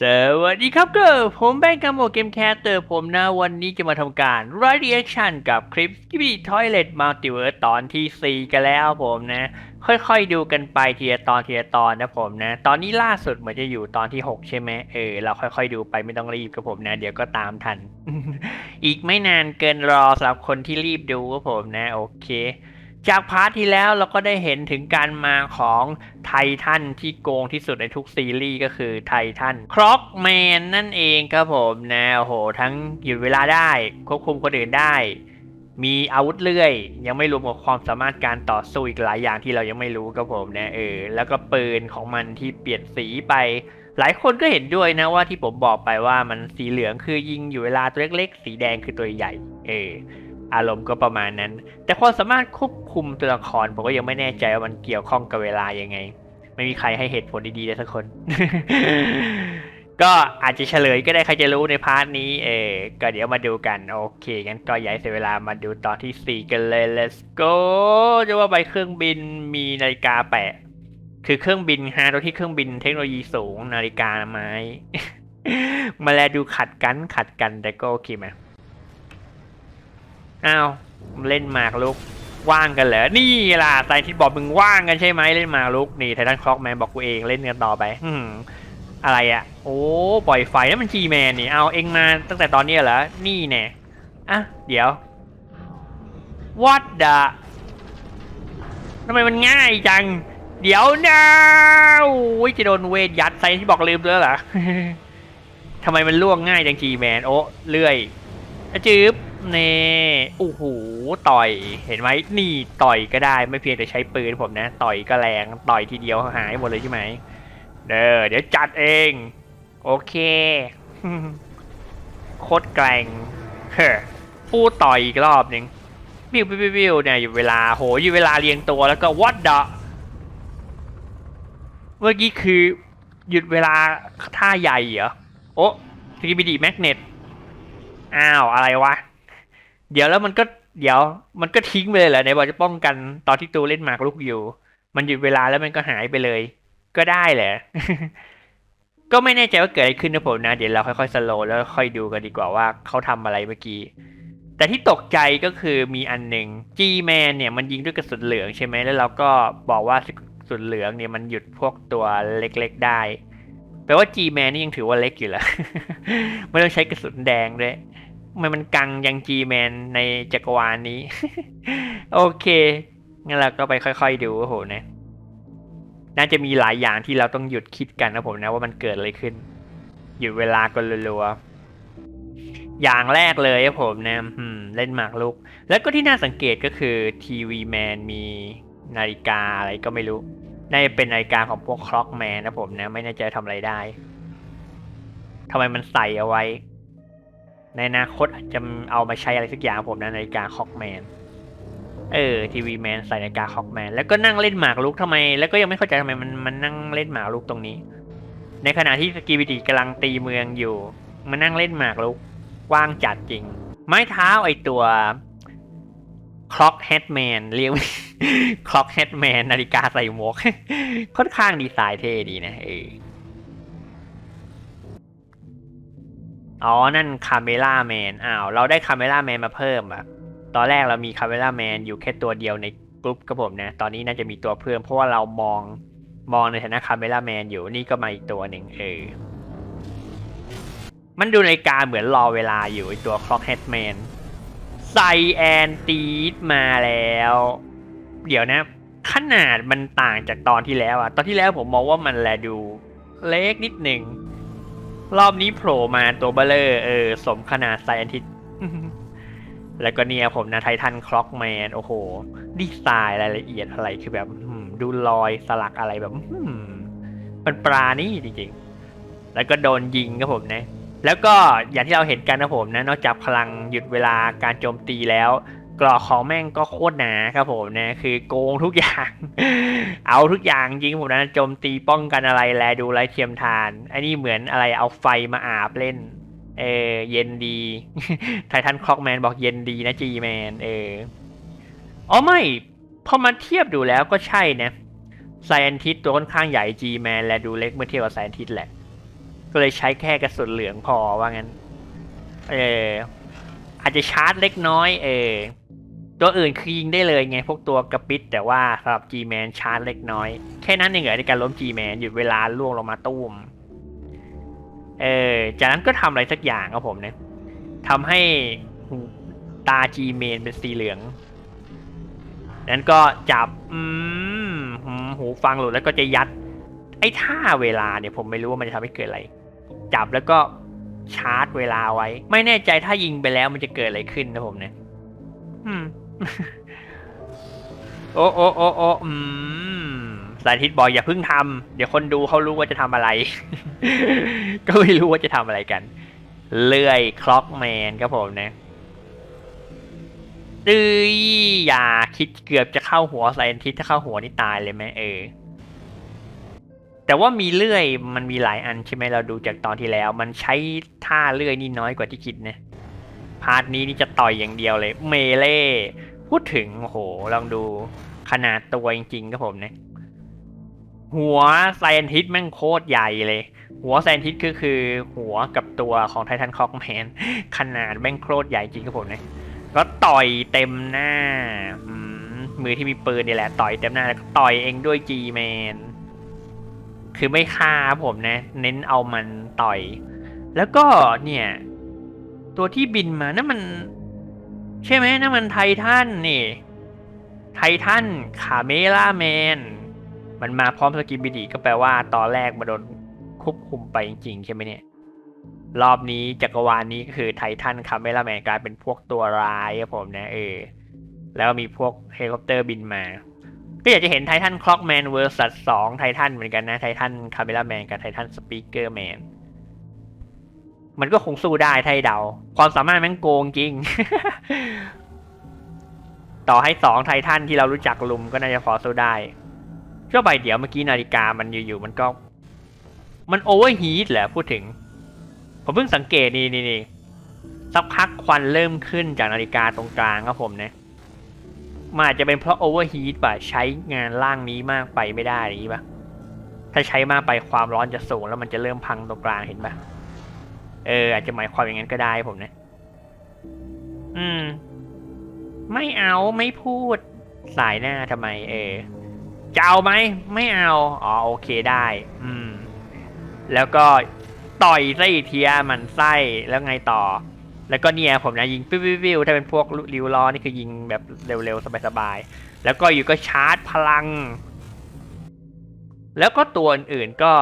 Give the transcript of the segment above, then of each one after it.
สวัสดีครับเก็ผมแบงค์กัมโมเกมแคสเตอร์ผมนะวันนี้จะมาทำการ reaction กับคลิป s k i p p y Toilet Multiverse ตอนที่ 4 กันแล้วผมนะ ค่อยๆดูกันไปทีละตอนทีละตอนนะผมนะ ตอนนี้ล่าสุดเหมือนจะอยู่ตอนที่ 6 ใช่ไหมเออ เราค่อยๆดูไปไม่ต้องรีบกับผมนะ เดี๋ยวก็ตามทัน อีกไม่นานเกินรอสำหรับคนที่รีบดูกับผมนะ โอเค จากพาร์ทที่แล้วเราก็ได้เห็นถึงการมาของไททันที่โกงที่สุดในทุกซีรีส์ก็คือไททันครอกแมนนั่นเองครับผมนะโอ้โห ทั้งหยุดเวลาได้ ควบคุมคนอื่นได้ มีอาวุธเลื่อย ยังไม่รวมกับความสามารถการต่อสู้อีกหลายอย่างที่เรายังไม่รู้ครับผมนะเออแล้วก็ปืนของมันที่เปลี่ยนสีไป หลายคนก็เห็นด้วยนะว่าที่ผมบอกไปว่ามันสีเหลืองคือยิงอยู่เวลาตัวเล็กๆ สีแดงคือตัวใหญ่ เออ อารมณ์ก็ประมาณนั้น แต่ความสามารถควบคุมตัวละครผมก็ยังไม่แน่ใจว่ามันเกี่ยวข้องกับเวลายังไง ไม่มีใครให้เหตุผลดีๆเลยสักคน ก็อาจจะเฉลยก็ได้ใครจะรู้ในพาร์ทนี้ เออก็เดี๋ยวมาดูกัน โอเคงั้นก็ย้ายเสียเวลามาดูตอนที่ 4 กันเลย let's go จะว่าไปเครื่องบินมีนาฬิกาแปะ คือเครื่องบินฮะตัวที่เครื่องบินเทคโนโลยีสูงนาฬิกาไม้มาแลดูขัดกันขัดกันแต่ก็โอเคไหม อ้าวเล่นหมากลุกว่างกันเหรอ นี่ล่ะไซที่บอกมึงว่างกันใช่ไหมเล่นหมากลุกนี่ไททันคล็อกแมนบอกกูเองเล่นกันต่อไป อืมอะไรอะ่ะโอ้ปล่อยไฟนั่นมันจีแมนนี่เอาเองมาตั้งแต่ตอนนี้เหรอ นี่แน่อะเดี๋ยว what the ทำไมมันง่ายจัง เดี๋ยวนะโอ้ยจะโดนเวทยัดไซที่บอกลืมแล้วเหรอทำไมมันล่วงง่ายจังจีแมนโอ้เลื่อยจืบ น่โอ้โหต่อยเห็นไหมนี่ต่อยก็ได้ไม่เพียงแต่ใช้ปืนผมนะ ต่อยก็แรงต่อยทีเดียวหายหมดเลยใช่ไหมเด้อเดี๋ยวจัดเอง โอเคโคตรแกร่งเฮ้อปูต่อยอีกรอบหนึ่งบิวบิวบิวบิวเนี่ยอยู่เวลาโหอยู่เวลาเรียงตัวแล้วก็วัดเดะเมื่อกี้คือหยุดเวลาท่าใหญ่เหรอโอ้สกิบิดีแมกเนตอ้าว อะไรวะ เดี๋ยวแล้วมันก็เดี๋ยวมันก็ทิ้งไปเลยเหรอไหนบอกจะป้องกันตอนที่ตูเล่นหมากรุกอยู่ มันหยุดเวลาแล้วมันก็หายไปเลย ก็ได้แหละก็ไม่แน่ใจว่าเกิดอะไรขึ้นนะผมนะ เดี๋ยวเราค่อยๆสโลว์แล้วค่อยดูกันดีกว่าว่าเขาทำอะไรเมื่อกี้ แต่ที่ตกใจก็คือมีอันหนึ่ง G-Man เนี่ยมันยิงด้วยกระสุนเหลืองใช่ไหมแล้วเราก็บอกว่ากระสุนเหลืองเนี่ยมันหยุดพวกตัวเล็กๆได้แปลว่า G-Man นี่ยังถือว่าเล็กอยู่เหรอไม่ต้องใช้กระสุนแดงด้วย ทำไมมันกังยัง G-Man ในจักรวาลนี้ โอเค งั้นเราก็ไปค่อยๆดูโอ้โหนะ น่าจะมีหลายอย่างที่เราต้องหยุดคิดกันนะผมนะว่ามันเกิดอะไรขึ้น หยุดเวลากันรัวๆอย่างแรกเลยผมนะมเล่นหมากรุก แล้วก็ที่น่าสังเกตก็คือทีวีแมนมีนาฬิกาอะไรก็ไม่รู้ น่าจะเป็นนาฬิกาของพวกคล็อกแมนนะผมนะ ไม่แน่ใจทำอะไรได้ทำไมมันใส่เอาไว้ ในอนาคตอาจจะเอามาใช้อะไรสักอย่างผมนะนาฬิกาคล็อกแมนเออทีวีแมนใส่นาฬิกาคล็อกแมนแล้วก็นั่งเล่นหมากรุกทำไม แล้วก็ยังไม่เข้าใจทำไมมันมันนั่งเล่นหมากรุกตรงนี้ ในขณะที่สกีบิดีกำลังตีเมืองอยู่มานั่งเล่นหมากรุกว่างจัดจริง ไม้เท้าไอตัวคล็อกเฮดแมนเรียกคล็อกเฮดแมนนาฬิกาใส่หมวกค่อนข้างดีไซน์เท่ดีนะเออ อ๋อ นั่นคาเมล่าแมนอ้าว เราได้คาเมล่าแมนมาเพิ่มอะตอนแรกเรามีคาเมล่าแมนอยู่แค่ตัวเดียวในกลุ่มกับผมนะ ตอนนี้น่าจะมีตัวเพิ่มเพราะว่าเรามองมองในฐานะคาเมล่าแมนอยู่นี่ก็มาอีกตัวหนึ่งเออ มันดูนาฬิกาเหมือนรอเวลาอยู่ไอตัวคล็อกเฮดแมนไซแอนตีดมาแล้ว เดี๋ยวนะ ขนาดมันต่างจากตอนที่แล้วอะตอนที่แล้วผมมองว่ามันแลดูเล็กนิดหนึ่ง รอบนี้โผล่มาตัวเบลเลอร์เออ สมขนาดไซแอนติสแล้วก็เนี่ยผมนะไททันคล็อกแมน โอ้โห ดีไซน์รายละเอียดอะไรคือแบบอืมดูรอยสลักอะไรแบบอืมมันปรานี่จริงๆ แล้วก็โดนยิงครับผมนะ แล้วก็อย่างที่เราเห็นกันนะผมนะ นอกจากพลังหยุดเวลาการโจมตีแล้ว กรอกของแม่งก็โคตรหนาครับผมนะ คือโกงทุกอย่าง เอาทุกอย่างจริงผมนะโจมตีป้องกันอะไรแลดูไรเทียมทานอันนี้เหมือนอะไรเอาไฟมาอาบเล่น เออเย็นดีไททันคล็อกแมนบอกเย็นดีนะจีแมนเอออ๋อไม่พอมาเทียบดูแล้วก็ใช่นะไซแอนทิสตัวค่อนข้างใหญ่จีแมนและดูเล็กเมื่อเทียบกับไซแอนทิสแหละ ก็เลยใช้แค่กระสุนเหลืองพอว่างั้น เอออาจจะชาร์จเล็กน้อย เออ ตัวอื่นคือยิงได้เลยไง พวกตัวกระปิดแต่ว่าสำหรับ G-Man ชาร์จเล็กน้อย แค่นั้นเองเหรอในการล้ม G-Man หยุดเวลาล่วงลงมาตุ้มเออจากนั้นก็ทำอะไรสักอย่างครับผมเนี่ยทำให้ตา G-Man เป็นสีเหลือง นั้นก็จับอืมหูฟังหลุดแล้วก็จะยัด ไอ้ท่าเวลาเนี่ยผมไม่รู้ว่ามันจะทำให้เกิดอะไร จับแล้วก็ชาร์จเวลาไว้ ไม่แน่ใจถ้ายิงไปแล้วมันจะเกิดอะไรขึ้นนะผมเนี่ยอืม โอ้โอ้โอ้โอ้อืมสาธิตบอกอย่าเพิ่งทำเดี๋ยวคนดูเขารู้ว่าจะทำอะไร ก็ไม่รู้ว่าจะทำอะไรกัน เลื่อยคล็อกแมนครับผมนะดื้ยอย่าคิดเกือบจะเข้าหัวไซเอนทิสถ้าเข้าหัวนี่ตายเลยไหมเออ แต่ว่ามีเลื่อยมันมีหลายอันใช่ไหมเราดูจากตอนที่แล้ว มันใช้ท่าเลื่อยนี่น้อยกว่าที่คิดนะ พาร์ทนี้นี่จะต่อยอย่างเดียวเลย เมเล่ พูดถึงโหลองดูขนาดตัวจริงๆครับผมเนี่ยหัวไซเอนทิสแม่งโคตรใหญ่เลย หัวไซเอนทิสก็คือหัวกับตัวของไททันคอกแมนขนาดแม่งโคตรใหญ่จริงครับผมเนี่ยก็ต่อยเต็มหน้าอมือที่มีปืนนี่แหละ ต่อยเต็มหน้าแล้วก็ต่อยเองด้วยจีแมนคือไม่ฆ่าผมนะ เน้นเอามันต่อย แล้วก็เนี่ย ตัวที่บินมานั่นมัน ใช่ไหมนั่นมันไททันนี่ ไททันคาเมล่าแมน มันมาพร้อมสกิบิดีก็แปลว่าตอนแรกมาโดนควบคุมไปจริงๆใช่ไหมเนี่ย รอบนี้จักรวาลนี้ก็คือไททันคาเมล่าแมนกลายเป็นพวกตัวร้ายครับผมนะเออ แล้วมีพวกเฮลิคอปเตอร์บินมา ก็อยากจะเห็นไททันคล็อกแมนเวอร์ซัสสองไททันเหมือนกันนะไททันคาเมล่าแมนกับไททันสปีกเกอร์แมน มันก็คงสู้ได้ไทยเดา ความสามารถแม่งโกงจริง ต่อให้สองไททันที่เรารู้จักลุมก็น่าจะพอสู้ได้เชื่อไปเดี๋ยวเมื่อกี้นาฬิกามันอยู่ๆมันก็ มันโอเวอร์ฮีทเหรอพูดถึง ผมเพิ่งสังเกตนี่นี่นี่สักพักควันเริ่มขึ้นจากนาฬิกาตรงกลางครับผมเนี่ยมันอาจจะเป็นเพราะโอเวอร์ฮีทป่ะใช้งานล่างนี้มากไปไม่ได้อย่างนี้ป่ะถ้าใช้มากไปความร้อนจะสูงแล้วมันจะเริ่มพังตรงกลางเห็นป่ะ เออ อาจจะหมายความอย่างนั้นก็ได้ผมนี่ยอืม ไม่เอาไม่พูด สายหน้าทำไม เออจะเอาไหมไม่เอา อ๋อโอเคได้ อืม แล้วก็ต่อยไส้เทียมันไส้แล้วไงต่อ แล้วก็เนี่ยผมนะยิงปิ้วปิ้วปิ้วถ้าเป็นพวกริวล้อนี่คือยิงแบบเร็วๆสบายๆแล้วก็อยู่ก็ชาร์จพลัง แล้วก็ตัวอื่นๆก็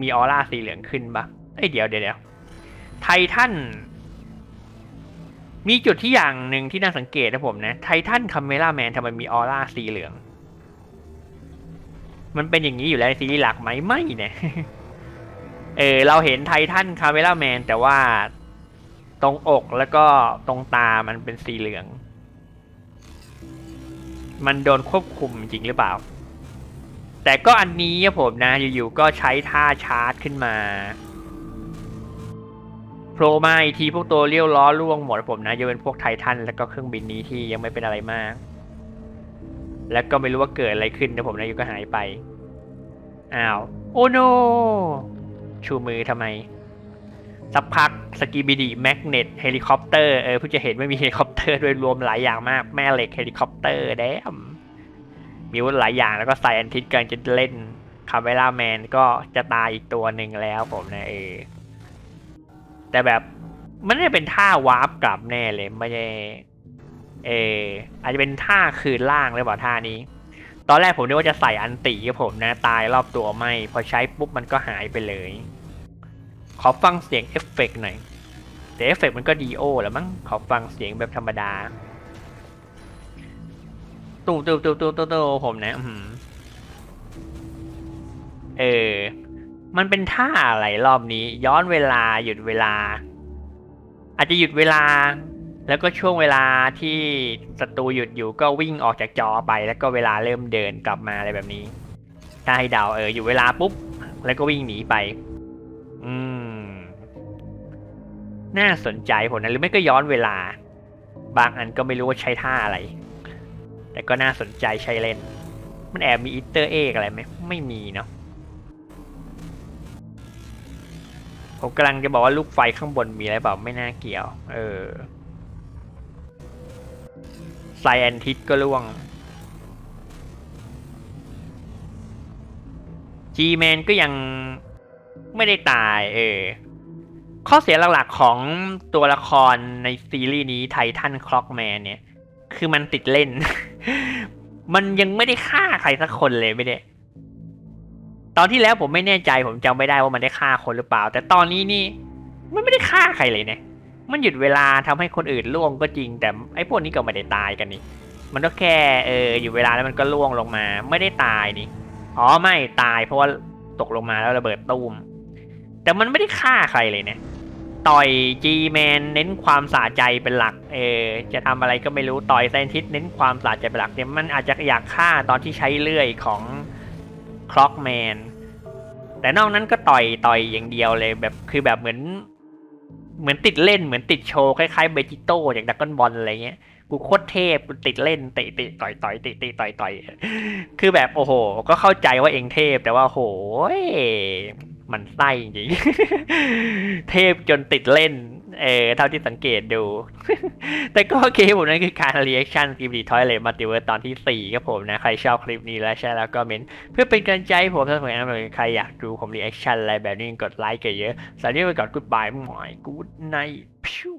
มีออร่าสีเหลืองขึ้นปะเอ้ยเดี๋ยวเดี๋ยว ไททันมีจุดที่อย่างหนึ่งที่น่าสังเกตนะผมนะไททันคาเมล่าแมนทำไมมีออร่าสีเหลือง มันเป็นอย่างนี้อยู่แล้วในซีรีส์หลักไหมไม่เนี่ยเออเราเห็นไททันคาเมล่าแมนแต่ว่าตรงอกแล้วก็ตรงตามันเป็นสีเหลือง มันโดนควบคุมจริงหรือเปล่า แต่ก็อันนี้ผมนะอยู่ๆก็ใช้ท่าชาร์จขึ้นมา ผล่มาอีกทีพวกตัวเลี้ยวล้อล่วงหมดผมนะจะเป็นพวกไททันแล้วก็เครื่องบินนี้ที่ยังไม่เป็นอะไรมาก แล้วก็ไม่รู้ว่าเกิดอะไรขึ้นนะผมนะยูก็หายไปอ้าวโอ้โนชูมือทำไม สักพักสกีบีดีแมกเนตเฮลิคอปเตอร์เออเพิ่งจะเห็นว่มีเฮลิคอปเตอร์ด้วยรวมหลายอย่างมาก แม่เหล็กเฮลิคอปเตอร์แดมมีวุธหลายอย่างแล้วก็ใส่อันทิตกำลังจะเล่นคาเมล่าแมนก็จะตายอีกตัวหนึ่งแล้วผมนะเออ แต่แบบมันไม่ได้เป็นท่าวาร์ปกลับแน่เลยไม่ใช่เอออาจจะเป็นท่าคืนล่างหรือเปล่าท่านี้ ตอนแรกผมนึกว่าจะใส่อันติกับผมนะตายรอบตัวไม่ พอใช้ปุ๊บมันก็หายไปเลย ขอฟังเสียงเอฟเฟกต์หน่อยแต่เอฟเฟกต์มันก็ดีโอแล้วมั้งขอฟังเสียงแบบธรรมดาตู้ตู้ตู้ตู้ตู้ตู้ผมนะ อืมเออ มันเป็นท่าอะไรรอบนี้ ย้อนเวลาหยุดเวลา อาจจะหยุดเวลา แล้วก็ช่วงเวลาที่ศัตรูหยุดอยู่ก็วิ่งออกจากจอไป แล้วก็เวลาเริ่มเดินกลับมาอะไรแบบนี้ ถ้าให้เดาเอออยู่เวลาปุ๊บ แล้วก็วิ่งหนีไป อืม น่าสนใจผมนะหรือไม่ก็ย้อนเวลา บางอันก็ไม่รู้ว่าใช้ท่าอะไร แต่ก็น่าสนใจใช้เล่น มันแอบมีอีเตอร์เอกอะไรไหมไม่มีเนาะ ผมกำลังจะบอกว่าลูกไฟข้างบนมีอะไรเปล่าไม่น่าเกี่ยว เออไซแอนทิสก็ล่วงจีแมนก็ยังไม่ได้ตาย เออ ข้อเสียหลักๆของตัวละครในซีรีส์นี้ไททันคล็อกแมนเนี่ย คือมันติดเล่น มันยังไม่ได้ฆ่าใครสักคนเลยไม่ได้ ตอนที่แล้วผมไม่แน่ใจผมจำไม่ได้ว่ามันได้ฆ่าคนหรือเปล่า แต่ตอนนี้นี่ มันไม่ได้ฆ่าใครเลยเนี่ยมันหยุดเวลาทำให้คนอื่นล่วงก็จริง แต่ไอ้พวกนี้ก็ไม่ได้ตายกันนี่มันก็แค่เอออยู่เวลาแล้วมันก็ล่วงลงมา ไม่ได้ตายนี่อ๋อไม่ตายเพราะว่าตกลงมาแล้วระเบิดตูม แต่มันไม่ได้ฆ่าใครเลยเนี่ยต่อยจีแมนเน้นความสะใจเป็นหลัก เออจะทำอะไรก็ไม่รู้ต่อยไซนทิสเน้นความสะใจเป็นหลักเนี่ยมันอาจจะอยากฆ่าตอนที่ใช้เลื่อยของคล็อกแมน แต่นอกนั้นก็ต่อยต่อยอย่างเดียวเลยแบบคือแบบเหมือน เหมือนติดเล่นเหมือนติดโชว์คล้ายๆเบจิโต้จากดักกอนบอลอะไรเงี้ยกูโคตรเทพกูติดเล่นเตะเตะต่อยต่อยเตะเตะต่อยต่อยคือแบบโอ้โห ก็เข้าใจว่าเองเทพแต่ว่าโหมันไส้จริงเทพจนติดเล่น เออเท่าที่สังเกตดู แต่ก็โอเคผมนั่นคือการรีแอคชั่นคลิปดีทอยเลยมัลติเวิร์ตอนที่ 4 ครับผมนะ ใครชอบคลิปนี้แล้วใช่แล้วก็เมนเพื่อเป็นกำลังใจให้ผมถ้าสมมติใครอยากดูผมรีแอคชั่นอะไรแบบนี้กดไลค์กันเยอะสวัสดีไปก่อนกูดบายหมอยกูดไนพิว